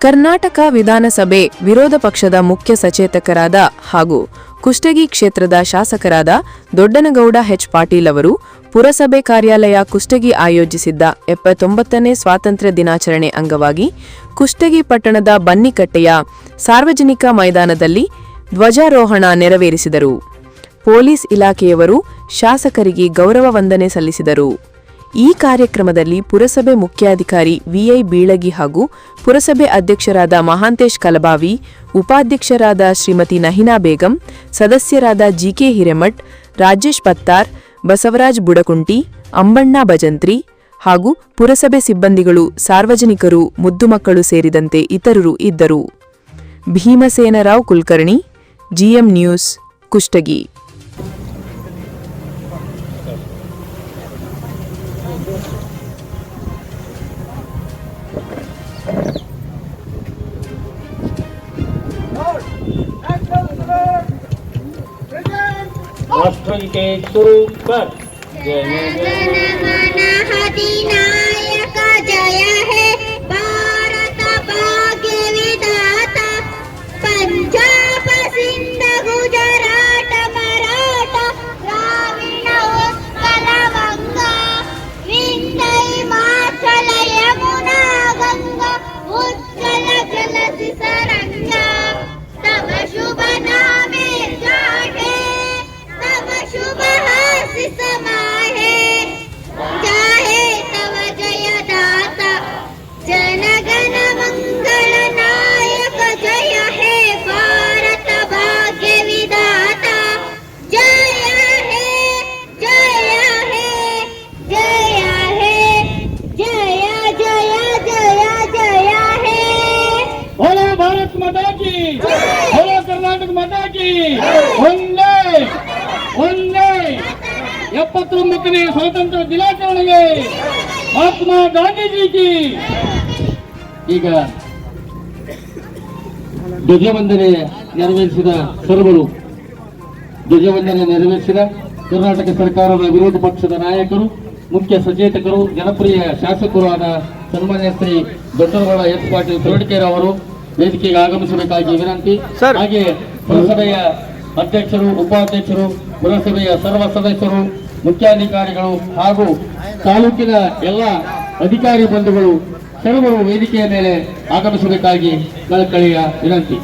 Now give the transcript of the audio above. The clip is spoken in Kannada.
ಕರ್ನಾಟಕ ವಿಧಾನಸಭೆ ವಿರೋಧ ಪಕ್ಷದ ಮುಖ್ಯ ಸಚೇತಕರಾದ ಹಾಗೂ ಕುಷ್ಟಗಿ ಕ್ಷೇತ್ರದ ಶಾಸಕರಾದ ದೊಡ್ಡನಗೌಡ ಎಚ್ ಪಾಟೀಲ್ ಅವರು ಪುರಸಭೆ ಕಾರ್ಯಾಲಯ ಕುಷ್ಟಗಿ ಆಯೋಜಿಸಿದ್ದ ಎಪ್ಪತ್ತೊಂಬತ್ತನೇ ಸ್ವಾತಂತ್ರ್ಯ ದಿನಾಚರಣೆ ಅಂಗವಾಗಿ ಕುಷ್ಟಗಿ ಪಟ್ಟಣದ ಬನ್ನಿಕಟ್ಟೆಯ ಸಾರ್ವಜನಿಕ ಮೈದಾನದಲ್ಲಿ ಧ್ವಜಾರೋಹಣ ನೆರವೇರಿಸಿದರು. ಪೊಲೀಸ್ ಇಲಾಖೆಯವರು ಶಾಸಕರಿಗೆ ಗೌರವ ವಂದನೆ ಸಲ್ಲಿಸಿದರು. ಈ ಕಾರ್ಯಕ್ರಮದಲ್ಲಿ ಪುರಸಭೆ ಮುಖ್ಯಾಧಿಕಾರಿ ವಿಐ ಬೀಳಗಿ ಹಾಗೂ ಪುರಸಭೆ ಅಧ್ಯಕ್ಷರಾದ ಮಹಾಂತೇಶ್ ಕಲಬಾವಿ, ಉಪಾಧ್ಯಕ್ಷರಾದ ಶ್ರೀಮತಿ ನಹಿನಾ ಬೇಗಂ, ಸದಸ್ಯರಾದ ಜಿಕೆ ಹಿರೇಮಠ್, ರಾಜೇಶ್ ಪತ್ತಾರ್, ಬಸವರಾಜ್ ಬುಡಕುಂಟಿ, ಅಂಬಣ್ಣ ಭಜಂತ್ರಿ ಹಾಗೂ ಪುರಸಭೆ ಸಿಬ್ಬಂದಿಗಳು, ಸಾರ್ವಜನಿಕರು, ಮುದ್ದು ಮಕ್ಕಳು ಸೇರಿದಂತೆ ಇತರರು ಇದ್ದರು. Bhimasenarao Kulkarni, G M news, Kushtagi. Rastrangke Surupar Jai Nagana Manahadina ಮತಾಕಿ ಹೊರ ಕರ್ನಾಟಕ ಮತಾಕಿ ಒಂದೇ ಒಂದೇ ಎಪ್ಪತ್ತೊಂಬತ್ತನೇ ಸ್ವಾತಂತ್ರ್ಯ ದಿನಾಚರಣೆಗೆ ಮಹಾತ್ಮ ಗಾಂಧೀಜಿ ಈಗ ಧ್ವಜವಂದನೆ ನೆರವೇರಿಸಿದ ಸರ್ವರು. ಧ್ವಜವಂದನೆ ನೆರವೇರಿಸಿದ ಕರ್ನಾಟಕ ಸರ್ಕಾರದ ವಿರೋಧ ಪಕ್ಷದ ನಾಯಕರು, ಮುಖ್ಯ ಸಚೇತಕರು, ಜನಪ್ರಿಯ ಶಾಸಕರು ಆದ ಸನ್ಮಾನ್ಯ ಶ್ರೀ ದೊಡ್ಡರಗೌಡ ಎಸ್ ಪಾಟೀಲ್ ತೊರಡಿಕೆರೆ ಅವರು ವೇದಿಕೆಗೆ ಆಗಮಿಸಬೇಕಾಗಿ ವಿನಂತಿ. ಹಾಗೆ ಪುರಸಭೆಯ ಅಧ್ಯಕ್ಷರು ಉಪಾಧ್ಯಕ್ಷರು ಪುರಸಭೆಯ ಸರ್ವ ಸದಸ್ಯರು ಮುಖ್ಯಾಧಿಕಾರಿಗಳು ಹಾಗೂ ತಾಲೂಕಿನ ಎಲ್ಲ ಅಧಿಕಾರಿ ಬಂಧುಗಳು ಸರ್ವರು ವೇದಿಕೆಯ ಮೇಲೆ ಆಗಮಿಸಬೇಕಾಗಿ ಕಳಕಳಿಯ ವಿನಂತಿ.